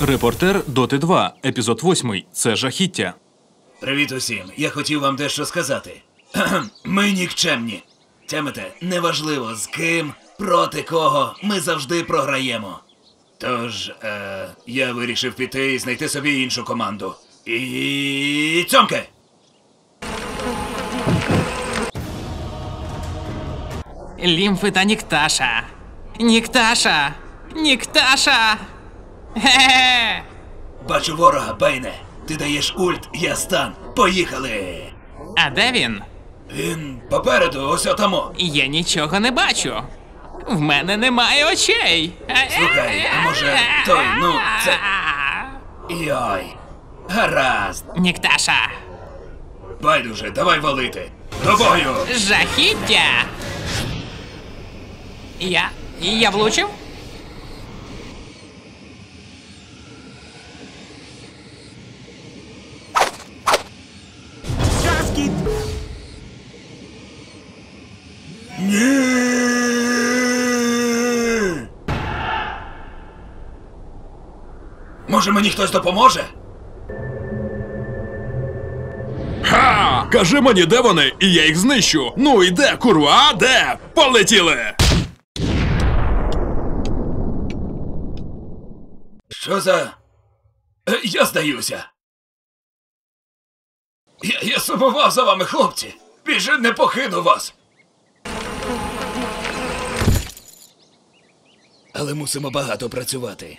Репортер Доти 2, епізод 8. Це жахіття. Привіт усім. Я хотів вам дещо сказати. Ми нікчемні. Тямите, неважливо з ким, проти кого, ми завжди програємо. Тож, е, я вирішив піти і знайти собі іншу команду. І. цьомки! Лімфи та Нікташа. Нікташа! Нікташа! Бачу ворога, Бейне. Ти даєш ульт, я стан. Поїхали! А де він? Він попереду, ось отамо. Я нічого не бачу. В мене немає очей. Слухай, а може той, ну, це. Йой. Гаразд. Нікташа! Байдуже, давай валити. До бою! Жахіття! Я. Я влучив? Може мені хтось допоможе? Ха! Кажи мені, де вони, і я їх знищу. Ну і де, курва, а де? Полетіли! Що за. Е, Я здаюся. Я, я сумував за вами, хлопці. Більше не покину вас. Але мусимо багато працювати.